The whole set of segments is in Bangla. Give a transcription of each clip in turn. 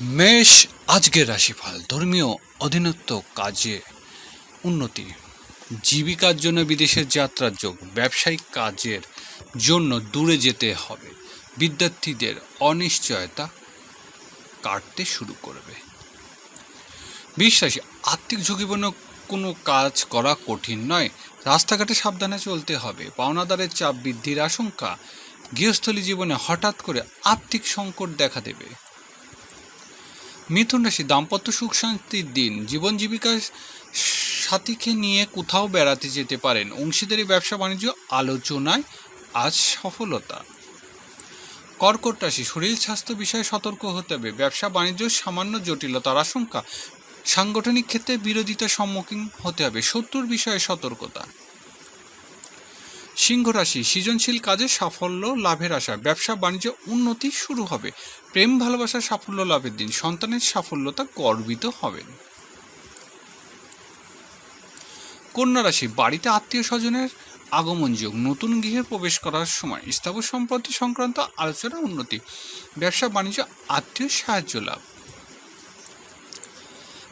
মেষ আজকের রাশিফল। ধর্মীয় অধীনত্ব কাজে উন্নতি। জীবিকার জন্য বিদেশের যাত্রার যোগ, ব্যবসায়িক কাজের জন্য দূরে যেতে হবে। বিদ্যার্থীদের অনিশ্চয়তা কাটতে শুরু করবে। বিশ্বাসী, আর্থিক ঝুঁকিপূর্ণ কোনো কাজ করা কঠিন নয়। রাস্তাঘাটে সাবধানে চলতে হবে। পাওনাদারের চাপ বৃদ্ধির আশঙ্কা। গৃহস্থলী জীবনে হঠাৎ করে আর্থিক সংকট দেখা দেবে। মিথুন রাশি, দাম্পত্য সুখ শান্তির দিন। জীবন জীবিকার সাথীকে নিয়ে কোথাও বেড়াতে যেতে পারেন। অংশীদারি, ব্যবসা, বাণিজ্য আলোচনায় আজ সফলতা। কর্কট রাশি, শরীর, স্বাস্থ্য বিষয়ে সতর্ক হতে হবে। ব্যবসা, বাণিজ্য, সামান্য জটিলতার আশঙ্কা। সাংগঠনিক ক্ষেত্রে বিরোধিতার সম্মুখীন হতে হবে। শত্রুর বিষয়ে সতর্কতা। সিংহ রাশি সৃজনশীল কাজে সাফল্য লাভের আশা। ব্যবসা বাণিজ্য উন্নতি শুরু হবে। প্রেম, ভালোবাসা, সাফল্য লাভের দিন। সন্তানের সাফল্যতা গর্বিত হবেন। কন্যা রাশি, বাড়িতে আত্মীয় স্বজনের আগমন যোগ। নতুন গৃহে প্রবেশ করার সময় স্থাবর সম্পত্তি সংক্রান্ত আলোচনা উন্নতি। ব্যবসা বাণিজ্য আত্মীয় সাহায্য লাভ।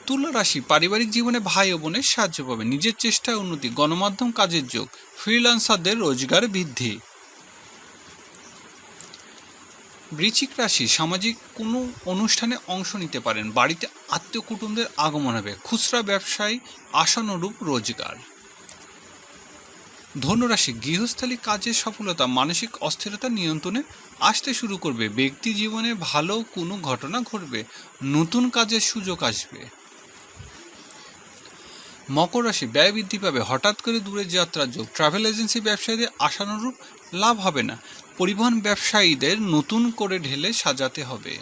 তুলা রাশি পারিবারিক জীবনে ভাই ও বোনের সাহায্য পাবে। নিজের চেষ্টায় উন্নতি, গণমাধ্যম কাজের যোগ ফ্রিল্যান্সারদের রোজগার বৃদ্ধি। বৃশ্চিক রাশি সামাজিক কোনো অনুষ্ঠানে অংশ নিতে পারেন। বাড়িতে আত্মীয় কুটুমদের আগমন হবে। খুচরা ব্যবসায় আশানুরূপ রোজগার। ধনুরাশি গৃহস্থালী কাজের সফলতা, মানসিক অস্থিরতা নিয়ন্ত্রণে আসতে শুরু করবে। ব্যক্তি জীবনে ভালো কোনো ঘটনা ঘটবে। নতুন কাজের সুযোগ আসবে। মকর রাশি ব্যয় বৃদ্ধি পাবে। হঠাৎ করে দূরের যাত্রার যোগ। ট্রাভেল এজেন্সি ব্যবসায়ীদের আশানুরূপ লাভ হবে না। পরিবহন ব্যবসায়ীদের নতুন করে ঢেলে সাজাতে হবে।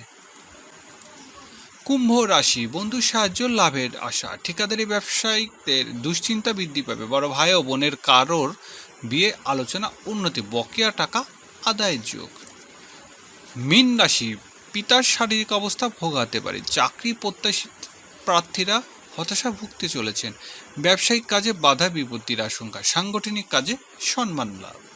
কুম্ভ রাশি, বন্ধুর সাহায্য, লাভের আশা। ঠিকাদারি ব্যবসায়িকদের দুশ্চিন্তা বৃদ্ধি পাবে। বড় ভাই ও বোনের কারোর বিয়ে আলোচনা উন্নতি, বকেয়া টাকা আদায়ের যোগ। মীন রাশি, পিতার শারীরিক অবস্থা ভোগাতে পারে। চাকরি প্রত্যাশী প্রার্থীরা হতাশা ভুগতে চলেছেন। ব্যবসায়িক কাজে বাধা বিপত্তির আশঙ্কা সাংগঠনিক কাজে সম্মান লাভ।